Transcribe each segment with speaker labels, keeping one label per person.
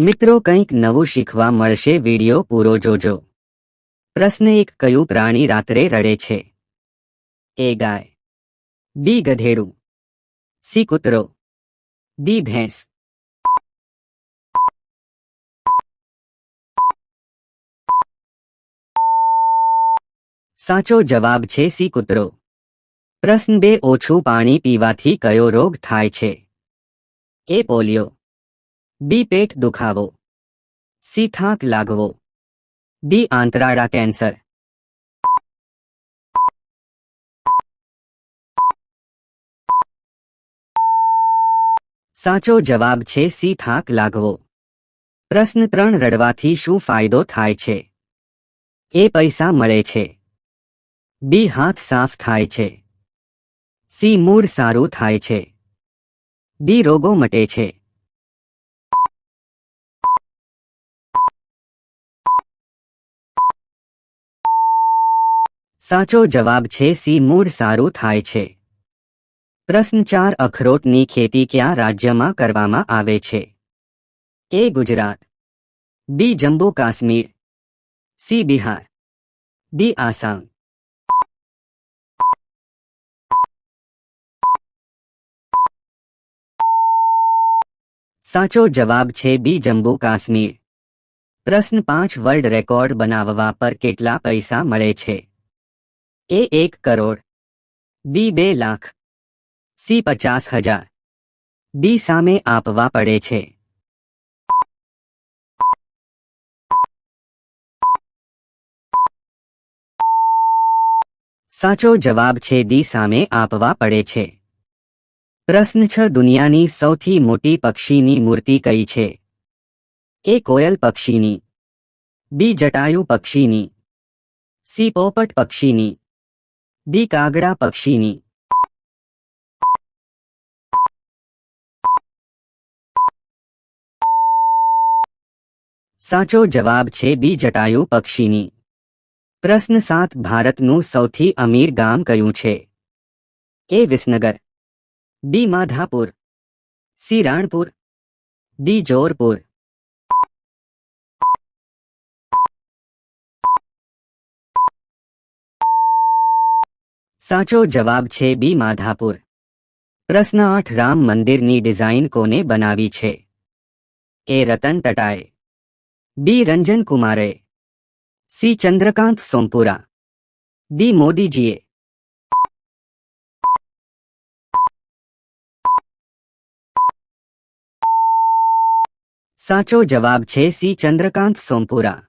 Speaker 1: મિત્રો કંઈક નવું શીખવા મળશે વીડિયો પૂરો જોજો. પ્રશ્ન એક, કયું પ્રાણી રાત્રે રડે છે? એ ગાય. બી ગધેડું. સી કૂતરો. દી ભેંસ. સાચો જવાબ છે સી કૂતરો. પ્રશ્ન બે, ઓછું પાણી પીવાથી કયો રોગ થાય છે? એ પોલિયો. બી પેટ દુખાવો સી થાક લાગવો ડી આંતરાળા કેન્સર સાચો જવાબ છે સી થાક લાગવો પ્રશ્ન ત્રણ રડવાથી શું ફાયદો થાય છે એ પૈસા મળે છે બી હાથ સાફ થાય છે સી મૂડ સારું થાય છે ડી રોગો મટે છે સાચો જવાબ છે સી મૂળ સારું થાય છે. પ્રશ્ન ચાર, અખરોટની ખેતી કયા રાજ્યમાં કરવામાં આવે છે? A Gujarat? B Jammu Kashmir. C Bihar. D Assam. સાચો જવાબ છે બી જમ્મુ કાશ્મીર. પ્રશ્ન પાંચ, વર્લ્ડ રેકોર્ડ બનાવવા પર કેટલા પૈસા મળે છે? એ એક કરોડ બી બે લાખ સી પચાસ હજાર ડી સામે આપવા પડે છે સાચો જવાબ છે ડી સામે આપવા પડે છે પ્રશ્ન છ દુનિયાની સૌથી મોટી પક્ષીની મૂર્તિ કઈ છે એ કોયલ પક્ષીની બી જટાયુ પક્ષીની સી પોપટ પક્ષીની ડી કાગડા પક્ષીની. સાચો જવાબ છે બી જટાયુ પક્ષીની. પ્રશ્ન સાત ભારતનું સૌથી અમીર ગામ કયું છે? A Visnagar, B Madhapar, C Ranpur, D Jorpur. સાચો જવાબ છે બી માધાપુર પ્રશ્ન આઠ રામ મંદિરની ડિઝાઇન કોને બનાવી છે એ રતન ટટાએ બી રંજન કુમારે સી ચંદ્રકાંત સોમપુરા ડી મોદીજીએ સાચો જવાબ છે સી ચંદ્રકાંત સોમપુરા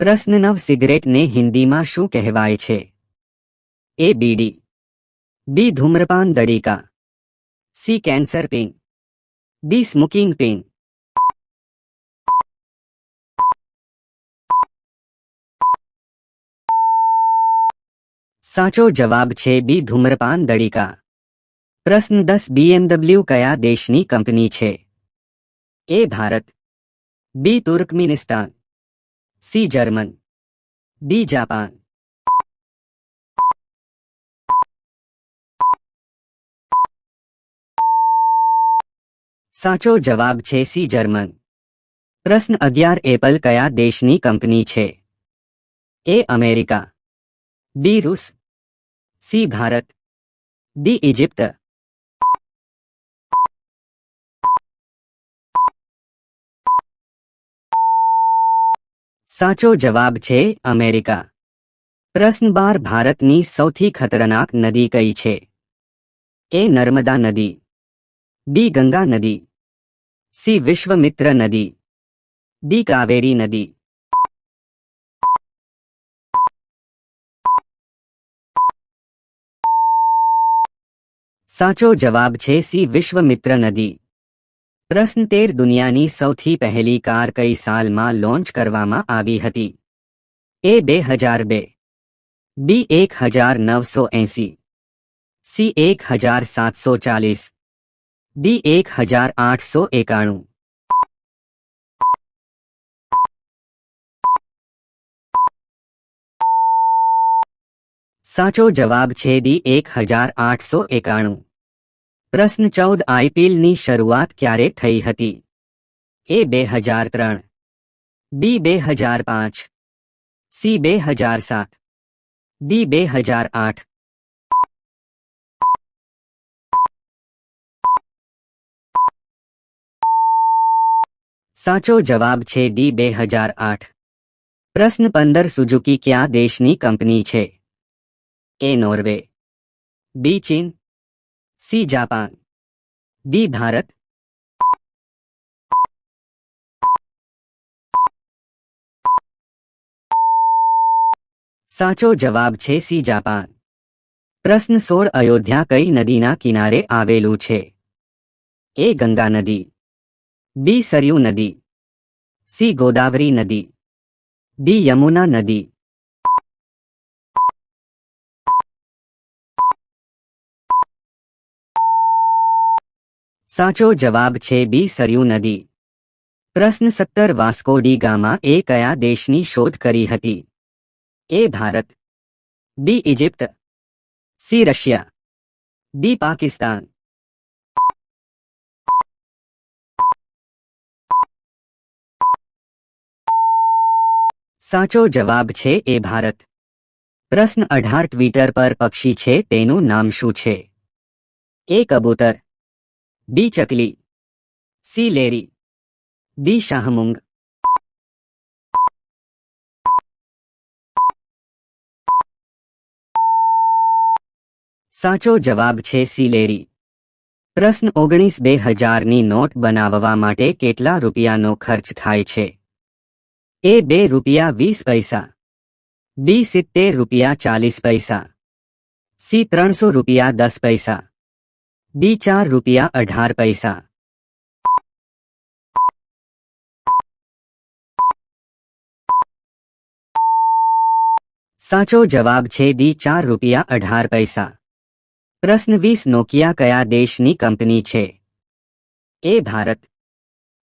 Speaker 1: પ્રશ્ન નવ સિગરેટને હિન્દીમાં શું કહેવાય છે એ બીડી બી ધૂમ્રપાન દડીકા સી કેન્સર પિન ડી સ્મોકિંગ પિન સાચો જવાબ છે બી ધૂમ્રપાન દડીકા પ્રશ્ન દસ બીએમડબલ્યુ કયા દેશની કંપની છે A Bharat B Turkmenistan C German D Japan સાચો જવાબ છે સી જર્મન. પ્રશ્ન અગિયાર, એપલ કયા દેશની કંપની છે? A America. બી રૂસ. સી ભારત. D Egypt. સાચો જવાબ છે અમેરિકા. પ્રશ્ન બાર, ભારતની સૌથી ખતરનાક નદી કઈ છે? એ નર્મદા નદી. બી ગંગા નદી. સી વિશ્વમિત્ર નદી ડી કાવેરી નદી સાચો જવાબ છે સી વિશ્વમિત્ર નદી પ્રશ્ન તેર દુનિયાની સૌથી પહેલી કાર કઈ સાલમાં લોન્ચ કરવામાં આવી હતી એ બે હજાર બે બી એક હજાર નવસો એંસી સી એક હજાર સાતસો ચાલીસ ડી એક હજાર આઠસો એકાણું સાચો જવાબ છે ડી એક હજાર આઠસો એકાણું પ્રશ્ન ચૌદ આઈપીએલની શરૂઆત ક્યારે થઈ હતી? એ બે હજાર ત્રણ. બી બે હજાર પાંચ. સી બે હજાર સાત. ડી બે હજાર આઠ. સાચો જવાબ છે ડી બે હજાર આઠ પ્રશ્ન પંદર સુઝુકી કયા દેશની કંપની છે એ નોર્વે બી ચીન સી જાપાન ડી ભારત સાચો જવાબ છે સી જાપાન પ્રશ્ન સોળ અયોધ્યા કઈ નદીના કિનારે આવેલું છે એ ગંગા નદી બી સરયુ નદી સી ગોદાવરી નદી ડી યમુના નદી સાચો જવાબ છે બી સરયુ નદી પ્રશ્ન સત્તર વાસ્કો ડી ગામા એ કયા દેશની શોધ કરી હતી A Bharat B Egypt C Russia D Pakistan સાચો જવાબ છે એ ભારત. પ્રશ્ન અઢાર ટ્વિટર પર પક્ષી છે તેનું નામ શું છે? એ કબૂતર. બી ચકલી. સી લેરી. દી શાહમુંગ. સાચો જવાબ છે સિલેરી પ્રશ્ન ઓગણીસ બે હજારની નોટ બનાવવા માટે કેટલા રૂપિયાનો ખર્ચ થાય છે? એ બે રૂપિયા વીસ પૈસા બી સિત્તેર રૂપિયા ચાલીસ પૈસા સી ત્રણસો રૂપિયા દસ પૈસા ડી ચાર રૂપિયા અઢાર પૈસા સાચો જવાબ છે ડી ચાર રૂપિયા અઢાર પૈસા પ્રશ્ન વીસ નોકિયા કયા દેશની કંપની છે A Bharat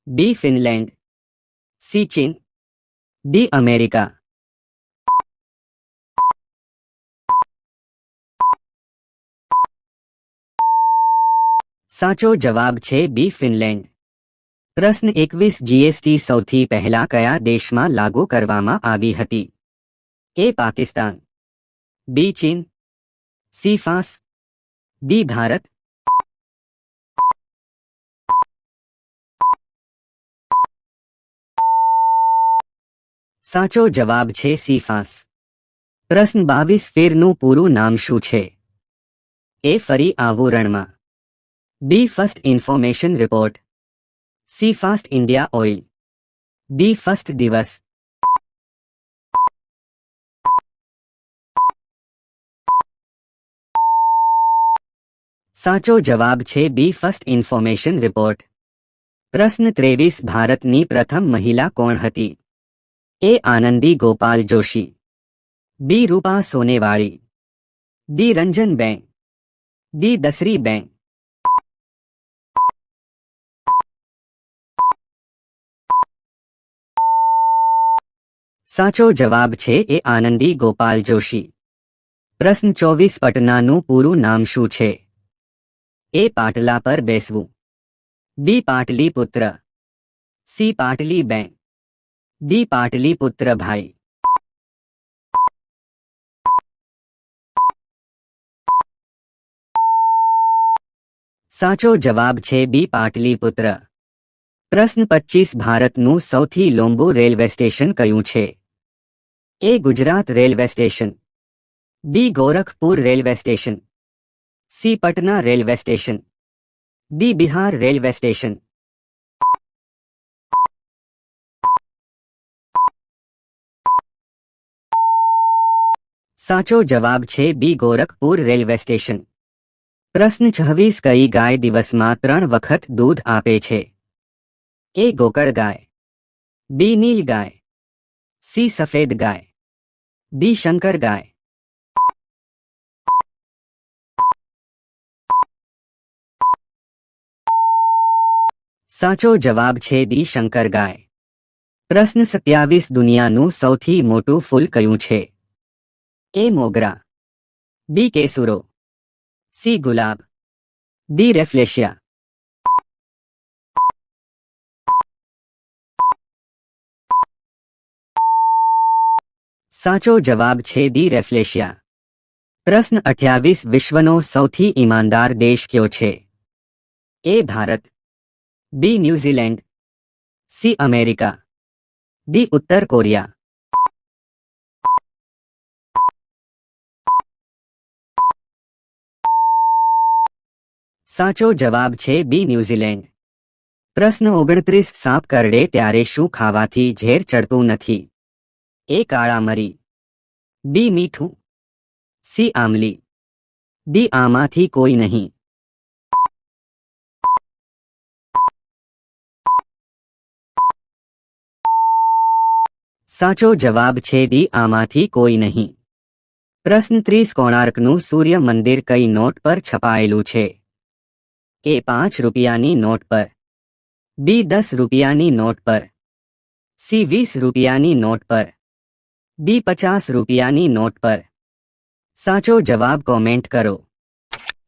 Speaker 1: B Finland C ચીન ડી અમેરિકા. સાચો જવાબ છે બી ફિનલેન્ડ. પ્રશ્ન એકવીસ જીએસટી સૌથી પહેલા કયા દેશમાં લાગુ કરવામાં આવી હતી? એ પાકિસ્તાન. બી ચીન. C France. ડી ભારત. સાચો જવાબ છે સી ફ્રાંસ પ્રશ્ન બાવીસ ફેરનું પૂરું નામ શું છે? એ ફરી આવરણમાં B first information report. C fast India oil. D first દિવસ. સાચો જવાબ છે બી ફર્સ્ટ ઇન્ફોર્મેશન રિપોર્ટ. પ્રશ્ન ત્રેવીસ ભારતની પ્રથમ મહિલા કોણ હતી? એ આનંદી ગોપાલ જોશી બી રૂપા સોનેવાળી દી રંજન બેં દી દસરી બેં સાચો જવાબ છે એ આનંદી ગોપાલ જોશી પ્રશ્ન ચોવીસ પટનાનું પૂરું નામ શું છે? એ પાટલા પર બેસવું. બી પાટલી પુત્ર સી પાટલી બેન. ડી પાટલી પુત્ર ભાઈ સાચો જવાબ છે બી પાટલી પુત્ર પ્રશ્ન પચીસ ભારતનું સૌથી લોંબુ રેલવે સ્ટેશન કયું છે A Gujarat railway station B Gorakhpur railway station C Patna railway station D Bihar railway station સાચો જવાબ છે બી ગોરખપુર રેલવે સ્ટેશન. પ્રશ્ન છવ્વીસ કઈ ગાય દિવસમાં ત્રણ વખત દૂધ આપે છે? એ ગોકળ ગાય. બી નીલ ગાય. સી સફેદ ગાય. ડી શંકર ગાય. સાચો જવાબ છે દી શંકર ગાય. પ્રશ્ન સત્યાવીસ દુનિયાનું સૌથી મોટું ફૂલ કયું છે? ए मोगरा। बी केसुरो। सी गुलाब। D rafflesia. साचो जवाब छे दी रेफ्लेशिया। प्रश्न अठयास विश्वनो सौथी ईमानदार देश क्यों छे? A Bharat. B New Zealand. C America. D Uttar Korea. સાચો જવાબ છે બી, ન્યૂઝીલેન્ડ. પ્રશ્ન ઓગણત્રીસ, સાપ કરડે ત્યારે શું ખાવાથી ઝેર ચડતું નથી? એ કાળા મરી બી, મીઠું. સી આમલી ડી, આમાંથી કોઈ નહીં. સાચો જવાબ છે દી આમાંથી કોઈ નહીં. પ્રશ્ન ત્રીસ, કોણાર્કનું સૂર્ય મંદિર કઈ નોટ પર છપાયેલું છે? એ પાંચ રૂપિયાની નોટ પર. બી દસ રૂપિયાની નોટ પર. સી વીસ રૂપિયાની નોટ પર. ડી પચાસ રૂપિયાની નોટ પર. સાચો જવાબ કોમેન્ટ કરો.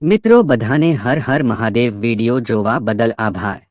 Speaker 1: મિત્રો બધાને હર હર મહાદેવ વીડિયો જોવા બદલ આભાર.